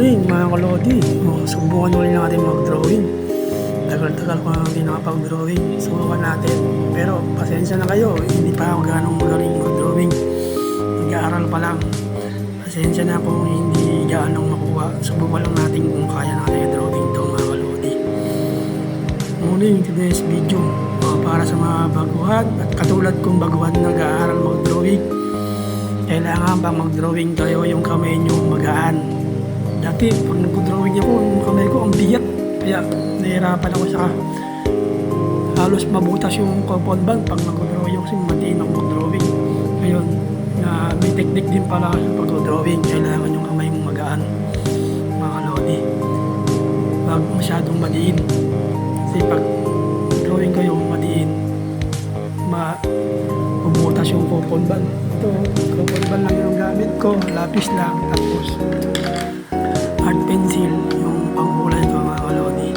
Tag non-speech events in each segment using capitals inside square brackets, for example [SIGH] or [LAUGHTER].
morning mga kalodi. Oh, subukan ulit natin mag-drawing. Tagal-tagal ko na hindi nakapag-drawing. Subukan natin. Pero pasensya na kayo, hindi pa ako ganong magaling mag-drawing. Nag-aaral pa lang. Pasensya na kung hindi ganong makuha. Subukan lang natin kung kaya natin i-drawing ito mga kalodi. Morning, today's video. Oh, para sa mga baguhan at katulad kong baguhan na nag-aaral mag-drawing. Kailangan bang mag-drawing kayo yung kamay nyo magaan? Dati, pag nag-drawing ako, yung kamay ko ang bigat. Kaya nahihirapan ako sa halos mabutas yung compound band pag nag-drawing ako kasi matiin ako mag-drawing. Ngayon, na may technique din pala sa pag-drawing. Kailangan yung kamay mo magaan. Mga kalodi. Huwag masyadong madiin. Kasi pag drawing kayo madiin, ma bumutas yung compound band. Ito, compound band lang yung gamit ko. Lapis lang. Tapos, art pencil, yung pangkulay ko mga kalodi.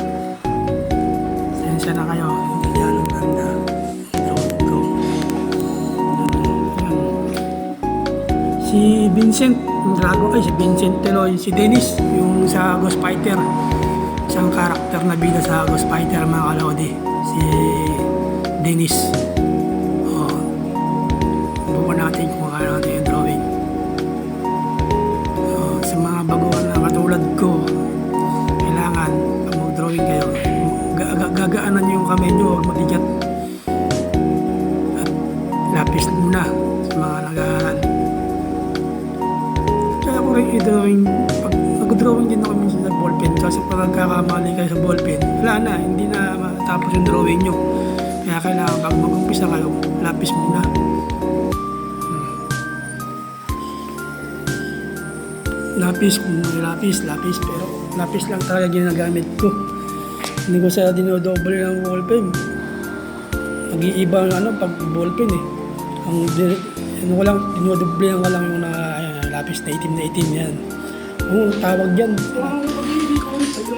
Sensya na kayo, hindi yan ang ganda. Yan. Si Vincent, yung Drago, ay si Vincent Teloy, si Dennis, yung sa Ghost Fighter. Isang karakter na bida sa Ghost Fighter mga kalodi. Si Dennis. Oh, Bukan natin kung kaya natin yung drawing. Sa mga katulad ko, kailangan mag-drawing kayo, ga- ga- gagaanan nyo yung kamay nyo, huwag mabigat. At lapis muna sa mga nag-aaral. Kaya ko rin i-drawing, pag nag-drawing din ako minsan sa ballpen, kasi pag nagkakamali kayo sa ballpen, wala na, hindi na matapos yung drawing nyo. Kaya kailangan pag mag-umpisa kayo, lapis muna. Lapis, kung may lapis, lapis, pero lapis lang talaga ginagamit ko. Hindi ko sa dinodoble ng ballpen. Nag-iiba ang ano pag ballpen eh. Ang ano ko lang, dinodoble ko lang yung na, ayan, lapis na itim na itim yan. Ang tawag dyan,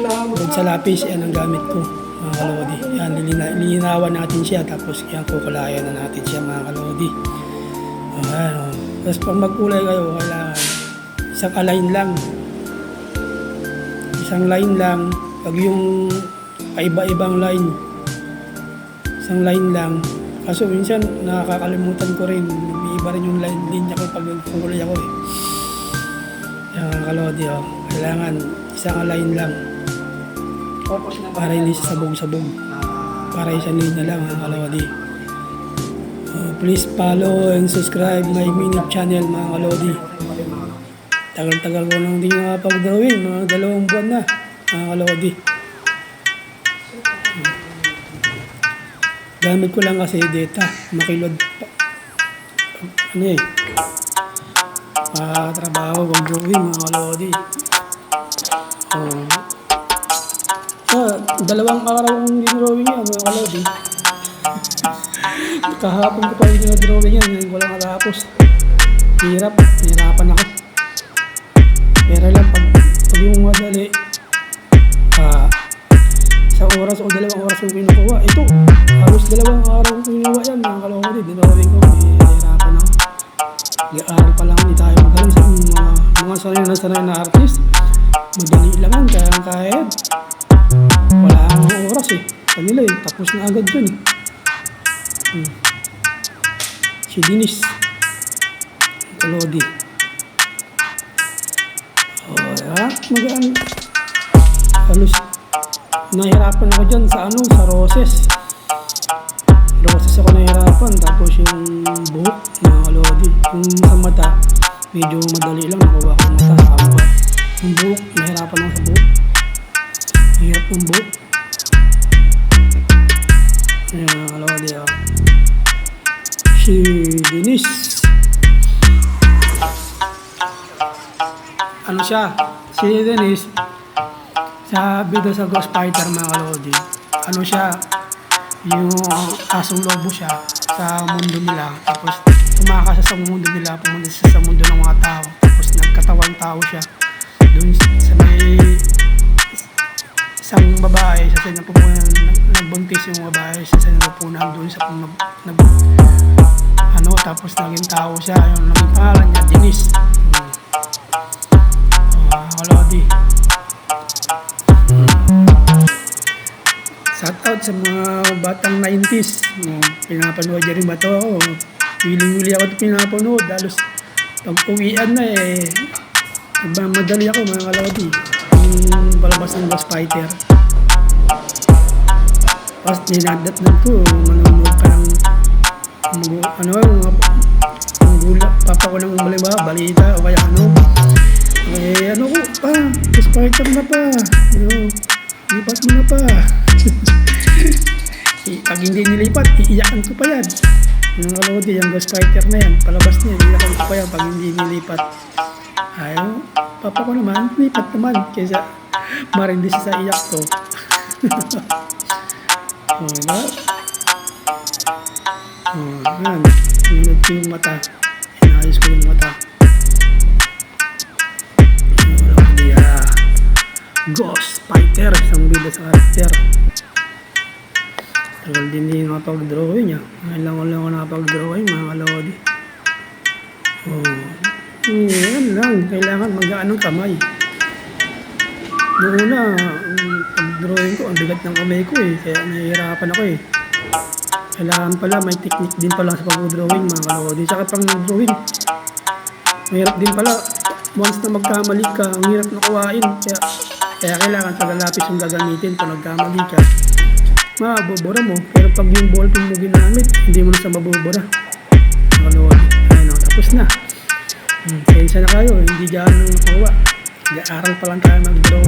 Bukod sa lapis, yan ang gamit ko, mga kalodi. Yan, lilina, lilinawan natin siya, tapos yan, kukulayan na natin siya, mga kalodi. Ayan, oh. Tapos pag magkulay kayo, kailangan isang align lang. Isang line lang. Pag yung paiba-ibang line, isang line lang. Kaso minsan nakakalimutan ko rin, nag-iiba rin yung line linya ko pag nagkulay ako eh. Yan mga kalodi, oh. Kailangan isang align lang. Para hindi sabog-sabog. Para isang linya lang mga kalodi. Uh, please follow and subscribe my mini channel mga kalodi. Tagal-tagal ko nang hindi nakapag-drawing. Mga dalawang buwan na mga kalodi. Gamit ko lang kasi data. Makilod pa. Ano eh. Ah, trabaho, pag-drawing mga kalodi. Oh, So, dalawang araw kong dinrawing yan, mga kalodi. Kahapon ko pa yung dinrawing yan, ngayon ko lang natapos. Hirap, nahirapan ako. Pero lang, pag, pag yung madali, ah, sa oras o dalawang oras yung kinukuha. Ito, halos dalawang araw kong kinukuha yan, mga kalodi. Dinrawing ko, nahirapan ako. Nag-aaral pa lang, hindi tayo magaling sa mga, mga sanay na sanay na artist. Madali lang yan, kaya ang kahit wala akong oras eh. Kanila eh, tapos na agad yun. eh. Hmm. Si Dinis. Kalodi. Ya, magaan. Halos, nahirapan ako dyan sa ano, sa roses. Roses ako nahirapan, tapos yung buhok, mga kalodi. Yung sa mata, medyo madali lang, nakuha ko mata sa kamukha. Yung buhok, nahirapan ako sa buhok. Hirap ng buhok. Ayan kalawadi ah. Si Dennis. Ano siya? Si Dennis. Sa bida sa Ghost Fighter mga kalawadi. Ano siya? Yung asong lobo siya sa mundo nila. Tapos tumakas sa mundo nila. Pumunta siya sa mundo ng mga tao. Tapos nagkatawan tao siya. Doon sa may isang babae sa sanya pupunan nagbuntis yung babae sa sanya pupunan doon sa nag, nag, ano tapos naging tao siya yung naging pangalan niya Denise sa mga batang 90s. Uh, pinapanood niya rin ba ito ako? Wiling-wili ako ito pinapanood. Halos pag uwian na eh, nagmamadali ako mga kalodi. Yung palabas ng Ghost Fighter. Tapos ninadatnan ko, manonood pa ng mag- ano, ang gula, papa ko ng balima, balita o kaya ano. Eh, ano ko, pa, Fighter na pa. Ano, lipat mo na pa. [LAUGHS] Pag hindi nilipat, iiyakan ko pa yan. Yung kalodi, yung Ghost Fighter na yan, palabas niya, iiyakan ko pa yan pag hindi nilipat. Ayaw, papa ko naman, lipat naman, kaysa [LAUGHS] marindis sa iyak ko. [LAUGHS] oh, diba? Oh, yan. Pinunod ko yung mata. Inayos ko yung mata. Ghost Fighter, isang bida sa karakter. Tagal din din nakapag-drawing niya. Ngayon lang lang ako nakapag-drawing, mga kalodi. Oh. Hmm, yan lang. Kailangan magaan ng kamay. Noong una, pag-drawing ko, ang bigat ng kamay ko eh. Kaya nahihirapan ako eh. Kailangan pala, may technique din pala sa pag-drawing, mga kalodi. Tsaka pang drawing, mahirap din pala. Once na magkamali ka, ang hirap na kuhain. Kaya, kaya kailangan tagalapis yung gagamitin pag nagkamali ka mabubura mo. Pero pag yung ballpen mo ginamit, hindi mo na siya mabubura. Nakalodi. Ayun o, tapos na. Hmm, Kensya na kayo, hindi gano'n nakuha. Nag-aaral pa lang tayo mag-drawing.